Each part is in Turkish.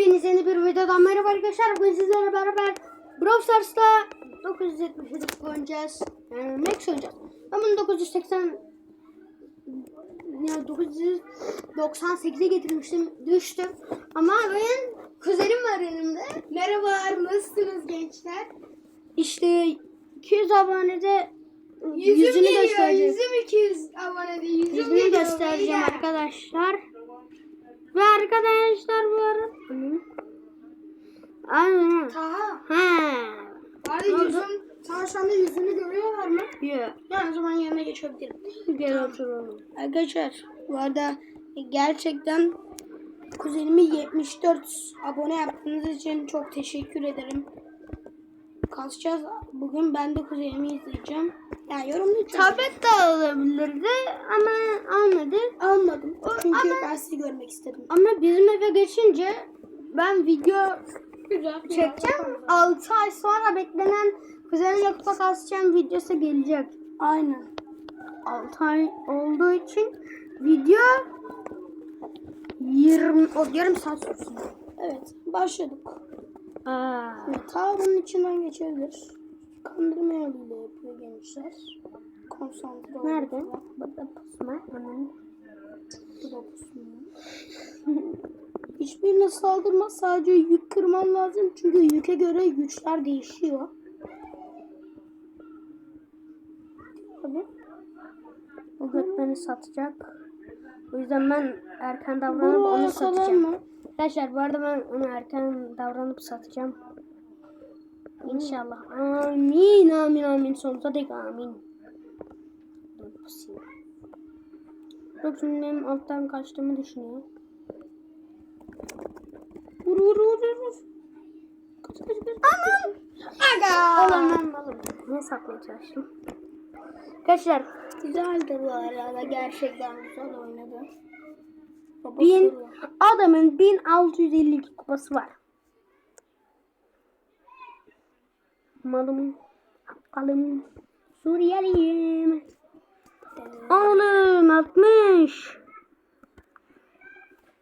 Hepiniz yeni bir videodan merhaba arkadaşlar. Bugün sizlerle beraber Brawl Stars'ta 977 oynayacağız. Yani Max oynayacağız. Ben bunu 980 ya 998'e getirmiştim. Düştüm. Ama benim kuzenim var elimde. Merhaba, nasılsınız gençler? İşte 200 abonede Yüzüm yüzünü geliyor, göstereceğim. yüzüm 200 abone değil, yüzüm Yüzünü geliyor, göstereceğim beyler. arkadaşlar. Ve arkadaşlar bu arada... Aynen. Taha, Ha. bari yüzüm, sana şu anda yüzünü görüyorlar mı? Yeah. Yani o zaman yanına geçebilirim. Gel oturalım. Arkadaşlar, bu arada gerçekten kuzenimi 74 abone yaptığınız için çok teşekkür ederim. Kasacağız. Bugün ben de kuzenimi izleyeceğim. Yani yorumlayacağım. Tablet de alabilirdi ama almadı. almadım. Çünkü ama- ben sizi görmek istedim. Ama bizim eve geçince ben video Güzel. çekeceğim. 6 ay sonra beklenen kuzenimle kupa kasacağım videosu gelecek. Aynen. 6 ay olduğu için video 20 o yarım saat sürsün. Evet, başladık. Aa. Ta bunun içinden geçebilir. Kandırma yoluyla yapıyor gençler. Konsantre olun. Nerede? Burada pusma. Anam. Bu da pusmuyor. Hiçbirine saldırma. Sadece yük kırman lazım. Çünkü yüke göre güçler değişiyor. Tabii. Bu göt beni satacak. O yüzden ben erken davranıp Bu onu satacağım. yakalanma. Arkadaşlar bu arada ben onu erken davranıp satacağım. İnşallah. Amin amin amin. Sonsuza dek amin. Dur, pusayım. Yok şimdi benim alttan kaçtığımı düşünüyor. Vur vur vur vur. Kaç kaç kaç. Aman. Aga. Alamam alamam. Ne satmaya çalıştım? Arkadaşlar Güzeldi bu arada. Gerçekten güzel oynadı. Bin, adamın 1652 kupası var. Malum, kalım, Suriyeliyim. Oğlum 60.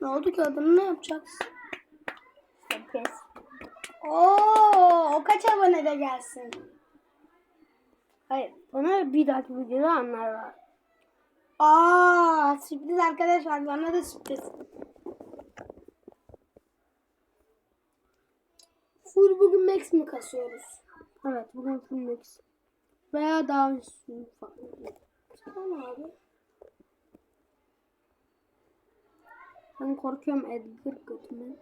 Ne oldu ki adamı ne yapacaksın? Sekiz. Oo, o kaç abone de gelsin? Hayır, bana bir dahaki videoda anlarlar. Aa, sürpriz arkadaşlar bana da sürpriz. Full bugün max mi kasıyoruz? Evet, bugün full max. Veya daha üstü falan. Tamam abi. Ben korkuyorum Edgar götüme.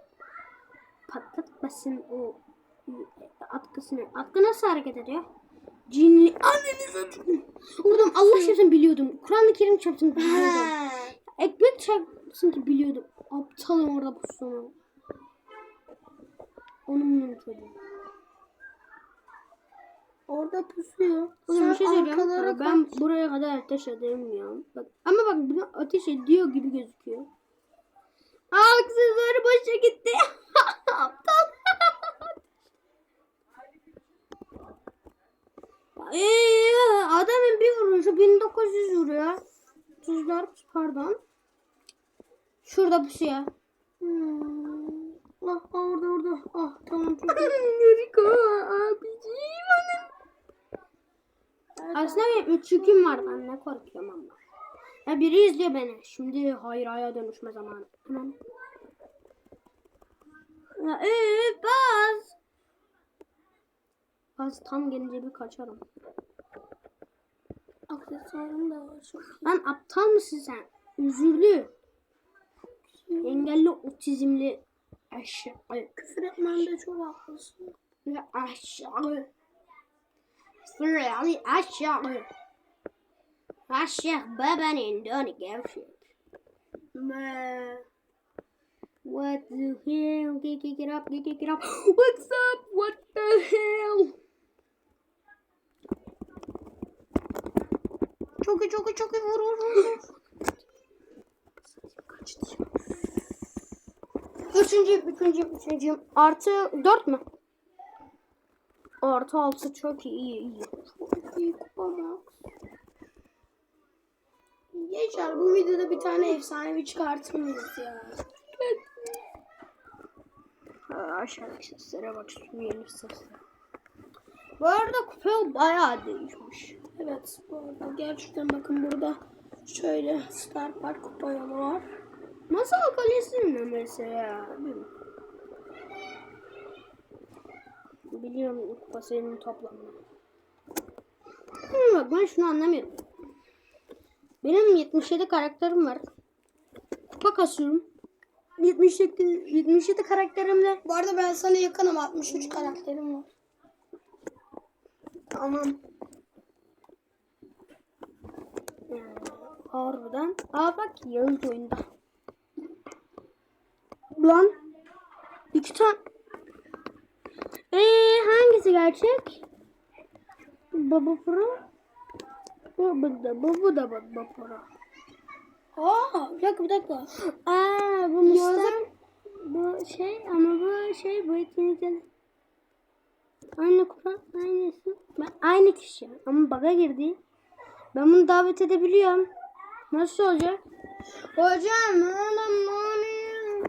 Patlatmasın o atkısını. Atkı nasıl hareket ediyor? Cinli. Anneni satayım. Oradan Allah çarpsın biliyordum. Kur'an-ı Kerim çarpsın biliyordum. Ekmek çarpsın ki biliyordum. Aptalım orada pusunu. Onun bunun çocuğu. Orada pusuyor. Oğlum bir şey söyleyeceğim. Ben kaç. buraya kadar ateş edemiyorum. Bak, ama bak bunu ateş ediyor gibi gözüküyor. Aa aksesuarı boşa gitti. Aptal. Ee, adamın bir vuruşu 1900 vuruyor. 34 pardon. Şurada pusuyor. Hmm. Ah, ah, orada orada. Ah tamam çok. Yuriko abiciğim annem. Aslında benim üç yüküm var. Ben ne korkuyorum ama. Ya biri izliyor beni. Şimdi hayır haya dönüşme zamanı. Hemen. Ya üf baz. Baz tam gelince bir kaçarım. Aksesuarım da var. Lan aptal mısın sen? Üzüldü. Engelli otizmli aşağı. Küfür etmende çok haklısın. Ve aşağı. Sırayı aşağı. Aşağı babanın dönü gevşek. Me. What the hell? Get, get, get up, get, get, get up. What's up? What the hell? Çok iyi çok iyi çok iyi vur vur vur. Üçüncü, üçüncü, üçüncü. Artı dört mü? Artı altı çok iyi, iyi, iyi. Çok iyi kupa Max. Gençler bu videoda bir tane efsanevi çıkartır mıyız ya? aşağıdaki seslere bak şu yeni sesler. Bu arada kupa bayağı değişmiş. Evet bu arada gerçekten bakın burada şöyle Star Park kupa yolu var. Masal Kalesi'nin mesela. Bilmiyorum. Biliyorum kupa sayının toplamını. Hı, bak ben şunu anlamıyorum. Benim 77 karakterim var. Kupa kasıyorum. 77, 77 karakterimle Bu arada ben sana yakınım 63 karakterim var. Tamam. Yani harbiden. Aa bak Yağız oyunda. Lan. iki tane. Eee hangisi gerçek? Baba Pro. Bu bu da bu, bu da Baba Pro. Aa bir dakika bir dakika. Aa bu Mustafa. Bu şey ama bu şey bu ikinci. Aynı kupa aynısı. Ben aynı kişi ama baga girdi. Ben bunu davet edebiliyorum. Nasıl olacak? Hocam oğlum oğlum.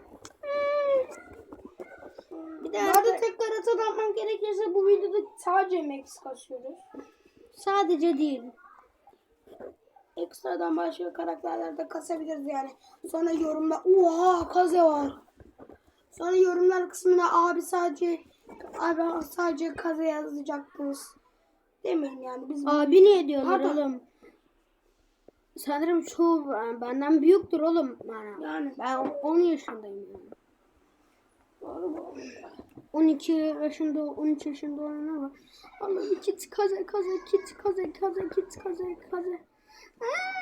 Bir Bu de arada tekrar hatırlatmam gerekirse bu videoda sadece Max kasıyoruz. sadece değil. Ekstradan başka karakterler de kasabiliriz yani. Sonra yorumda oha kaze var. Sonra yorumlar kısmına abi sadece abi sadece kaze yazacaktınız. Demeyin yani biz Abi niye diyorlar Pardon. oğlum? Sanırım şu benden büyüktür oğlum. Yani, yani ben 10 yaşındayım yani. doğru bu. 12 yaşında, 13 yaşında olanlar var. Allah'ım kit kaza kaza kit kaza kaza kit kaza kaza.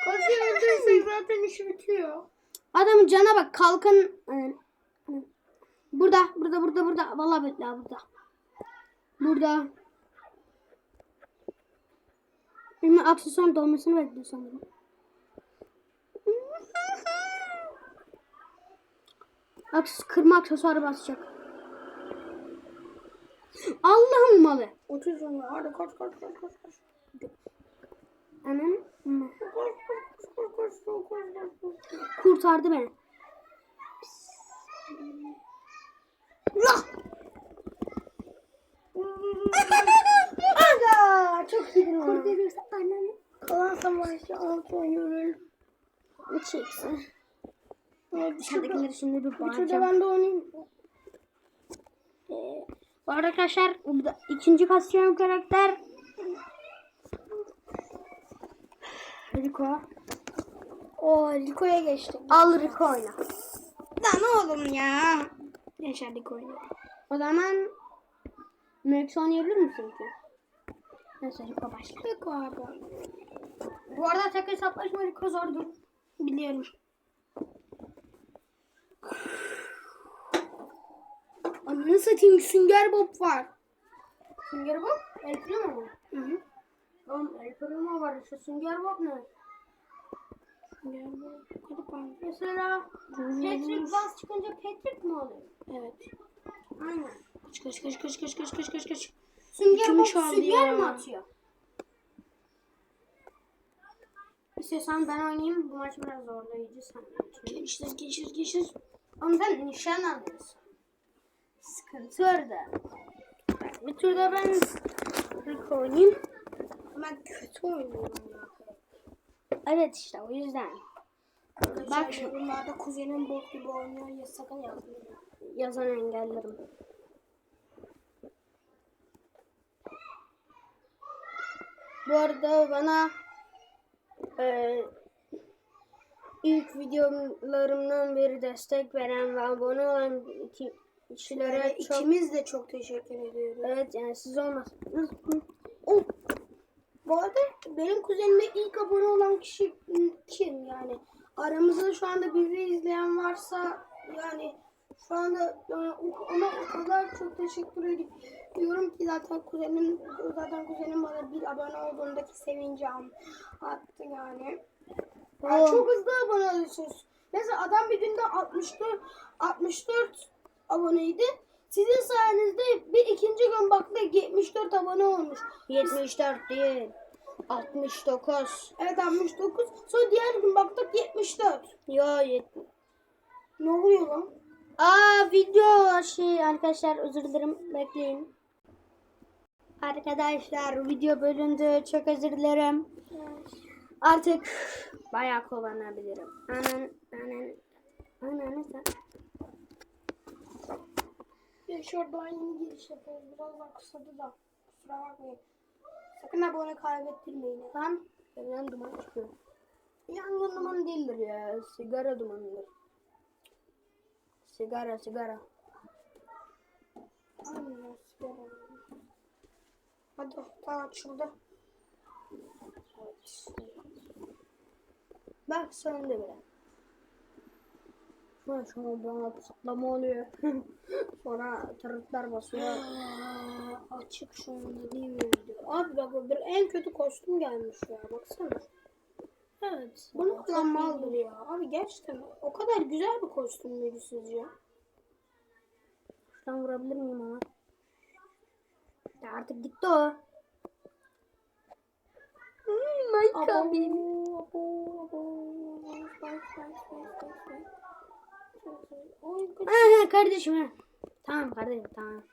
Kazeyi öldürürsek zaten iş bitiyor. Adamın cana bak kalkan. e, Burada, burada, burada, burada. Vallahi billahi burada. Burada. Benim aksesuarın dolmasını bekliyor sanırım. Aks kırma aksesuarı basacak. Allah'ın malı. 30 onu hadi koş koş koş koş koş. Anam mı? Koş koş koş. Kurtardı beni. Çok iyi. Kurtarırsa annem kalan savaşçı altı oynuyorum. 3 eksi. Evet, Dışarıdakileri şimdi bir bağıracağım. Şurada ben de oynayayım. Ee, bu arada arkadaşlar burada ikinci kasyon karakter. Riko. O Riko'ya geçtim. Al Riko oyna. Lan oğlum ya. Yaşar Riko oyna. O zaman Mörks oynayabilir misin ki? Neyse Riko başla. Riko abi. Bu arada tek hesaplaşma Riko zordur. Biliyorum. Ananı satayım Sünger Bob var. Sünger Bob? El Primo mu? Hı hı. Oğlum El Primo var işte Sünger Bob ne? Sünger Bob. Hadi pardon. Mesela Patrick Vance çıkınca Patrick mi oluyor? Evet. Aynen. Kaç kaç kaç kaç kaç kaç kaç kaç kaç. Sünger Bob sünger mi atıyor? İstiyorsan ben oynayayım. Bu maç biraz zorlayıcı sen. Gençler gençler gençler. Ama sen nişan alıyorsun. Sıkıntı orada. Bir turda ben Rico oynayayım. Ben kötü oynuyorum ya. Evet işte o yüzden. Bak şu yorumlarda kuzenim bot gibi oynuyor ya sakın yazmayın. Yazan engellerim. Bu arada bana e, ilk videolarımdan beri destek veren ve abone olan kişilere Ve çok ikimiz de çok teşekkür ediyoruz. evet yani siz olmasanız Oh. Bu arada benim kuzenime ilk abone olan kişi kim yani? Aramızda şu anda bizi izleyen varsa yani şu anda yani ona o kadar çok teşekkür ediyorum ki zaten kuzenim zaten kuzenim bana bir abone olduğundaki sevinci attı yani. Yani Oh. çok hızlı abone oluyorsunuz. Mesela adam bir günde 64 64 aboneydi. Sizin sayenizde bir ikinci gün baktık 74 abone olmuş. 74 değil 69 Evet 69. Sonra diğer gün baktık 74. yo 70 Ne oluyor lan? Aa video şey arkadaşlar özür dilerim. Bekleyin. Arkadaşlar video bölündü. Çok özür dilerim. Artık bayağı kullanabilirim. Anan anan anan. Ya şuradan yeni giriş yapıyoruz. Biraz daha kısadı da. Kusura bakmayın. Sakın abone kaybettirmeyin. Lan evden duman çıkıyor. Yangın dumanı değildir ya. Sigara dumanıdır. Sigara sigara. Aynen, sigara. Hadi tamam açıldı. Bak söndü bile. Şu an şu an bana patlama oluyor. Sonra tırıklar basıyor. Aa, açık şu anda değil mi? Abi bak en kötü kostüm gelmiş ya baksana. Evet. Bunu kullanmalıdır ya. Abi gerçekten o kadar güzel bir kostüm müydü sizce? Şuradan vurabilir miyim ama? Ya artık gitti o. Hmm. Oy, kaç- Aha kardeşim ha. Tamam kardeşim tamam.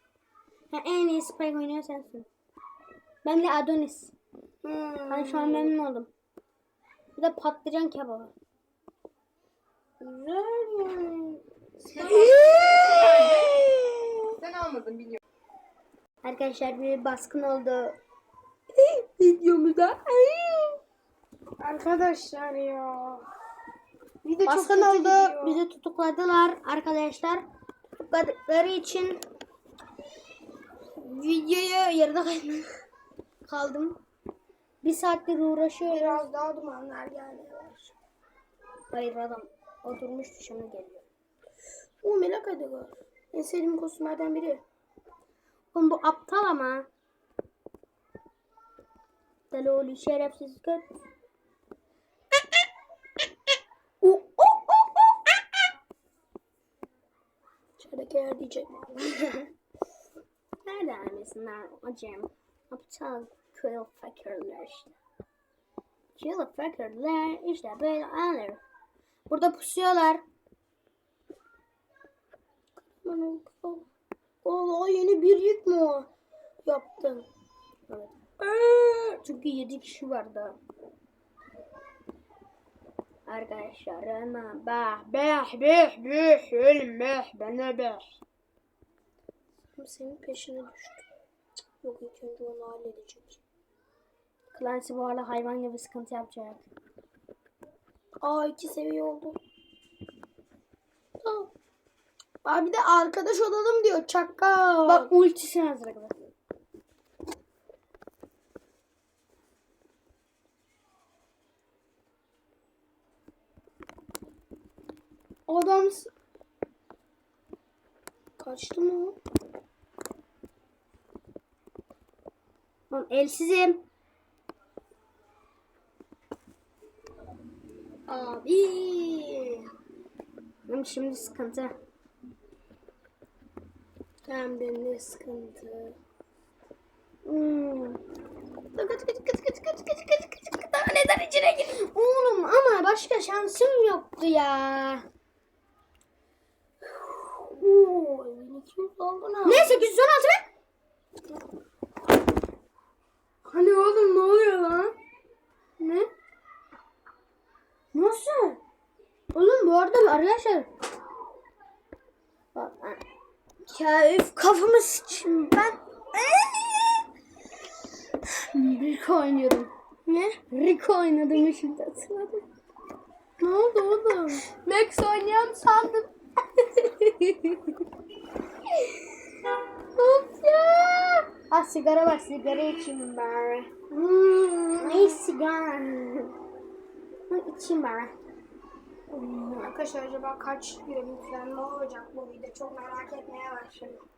Ha, en iyi Spike oynuyor sensin. Ben de Adonis. Hmm. Ben şu an memnun oldum. Bir de patlıcan kebabı. Güzel yani. Sen almadın biliyorum. Arkadaşlar bir baskın oldu. Videomuzda. Arkadaşlar ya. Video çok Baskın kötü oldu. gidiyor. Bizi tutukladılar arkadaşlar. Tutukladıkları için videoyu yarıda kaldım. Bir saattir uğraşıyorum. Biraz daha dumanlar gelmeye başladı. Hayır adam oturmuştu şimdi geliyor. O melek Edgar. En sevdiğim kostümlerden biri. Oğlum bu aptal ama. Daloli şerefsiz göt. İçerideki yer diyecek. Nereden misinler hocam? Aptal kıl fakirler işte. Kıl fakirler işte böyle alır. Burada pusuyorlar. Allah yeni bir yük mü o? Yaptım. Evet. Çünkü 7 kişi vardı. Arkadaşlar ama bah bah bah bah ölüm bah bana bah. Senin peşine düştü. Cık, Yok ilk önce onu halledecek. Clancy bu arada hayvan gibi sıkıntı yapacak. Aa iki seviye oldu. Tamam. Abi de arkadaş olalım diyor çakal. Bak ultisi hazır kadar. Adam kaçtı mı? Oğlum elsizim. Abi. Benim şimdi sıkıntı. Tamam benim sıkıntı. Hmm. Neden içine gir? Oğlum ama başka şansım yoktu ya. Oo, ne 816 be? Hani oğlum ne oluyor lan? Nasıl? Oğlum bu arada arkadaşlar. Bak, ha. Ya üf kafamı sıçayım ben. Rico oynuyorum. Ne? Rico oynadım şimdi hatırladım. Ne oldu oğlum? Max oynuyorum sandım. Ah sigara var sigara içeyim bari. Hmm. Ne sigara? Hı, İçeyim bari. Arkadaşlar acaba kaç görüntülenme olacak bu video çok merak etmeye başladım.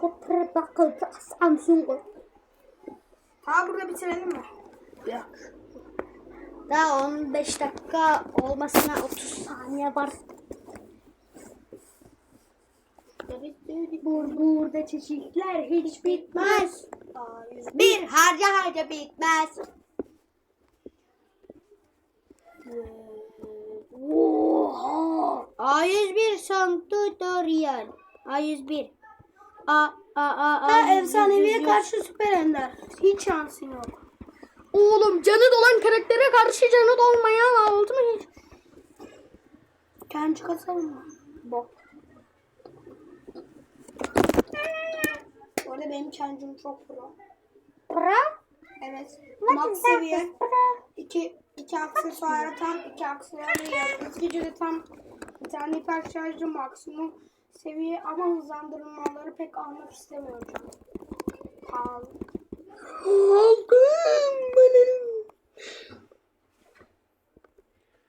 Fotoğraf bakıldı Samsung. Ha burada bitirelim mi? Yok. Daha 15 dakika olmasına 30 saniye var. Bur burada çeşitler hiç bitmez. Bir harca harca bitmez. Oha! A101 son tutorial. A101. A A A A. Ha efsaneviye karşı süper ender. Hiç şansın yok. Oğlum canı dolan karaktere karşı canı dolmayan oldu mu hiç? Kendi kasalım mı? Bok. Bu arada benim kencim çok pro. Pra? Evet. Max seviye. İki, iki aksesuarı tam iki aksesuarı yaratıcı de tam bir tane hiper şarjı maksimum seviye ama hızlandırmaları pek almak istemiyorum. Pahalı.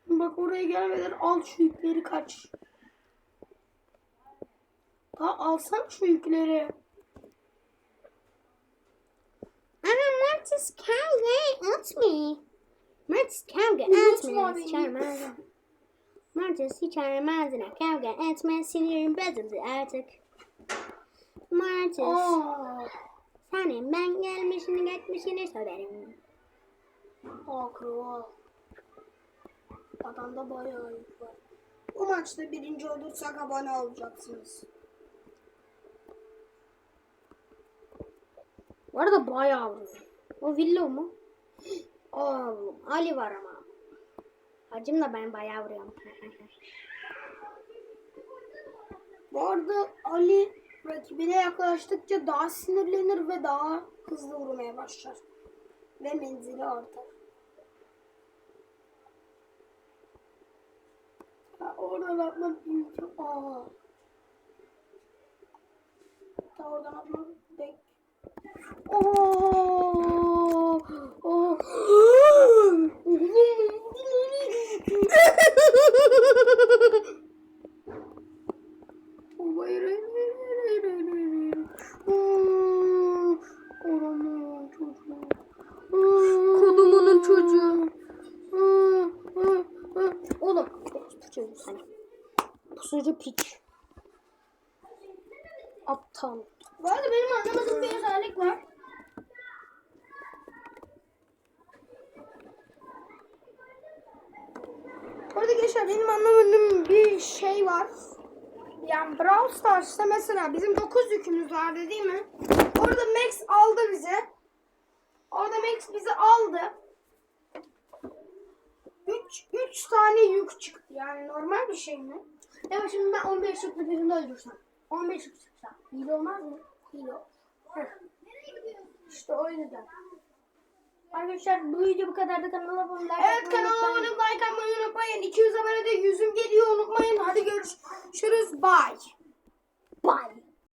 Bak oraya gelmeden al şu yükleri kaç. Ha alsana şu yükleri. Ana Martis kavga etme. Martis kavga Unutma etme. beni. Çağırmaz. Martis hiç aramazına kavga etme. Sinirim bozuldu artık. Aa, Senin ben gelmişini gitmişini söylerim. aa kral. Adamda bayağı yük var. Bu maçta birinci olursak abone olacaksınız. Bu arada bayağı vuruyor. O Villo mu? Oğlum Ali var ama. Hacım da ben bayağı vuruyorum. Bu arada Ali rakibine yaklaştıkça daha sinirlenir ve daha hızlı vurmaya başlar. Ve menzili artar. Ha, oradan atmak mümkün. Aa. Ta oradan atmak bek. Oo. Oo. Hayır, hayır, hayır, hayır, hayır, hayır. Aa, Oranın çocuğu. Aa, Kodumunun çocuğu. aa, aa, aa. Oğlum. Pusucu sen. Pusucu piç. Aptal. Bu arada benim anlamadığım bir özellik var. Bu arada gençler benim anlamadığım bir var. Yani Brawl Stars'ta mesela bizim 9 yükümüz vardı değil mi? Orada Max aldı bize. Orada Max bizi aldı. 3 3 tane yük çıktı. Yani normal bir şey mi? Ya şimdi ben 15 yıllık birini öldürsem. 15 yıllık çıksa. İyi olmaz mı? İyi o. İşte o yüzden. Arkadaşlar bu video bu kadardı. Kanala abone olmayı Evet kanala abone olmayı, like atmayı unutmayın. 200 abone de yüzüm geliyor unutmayın. Hadi görüşürüz. Bye. Bye.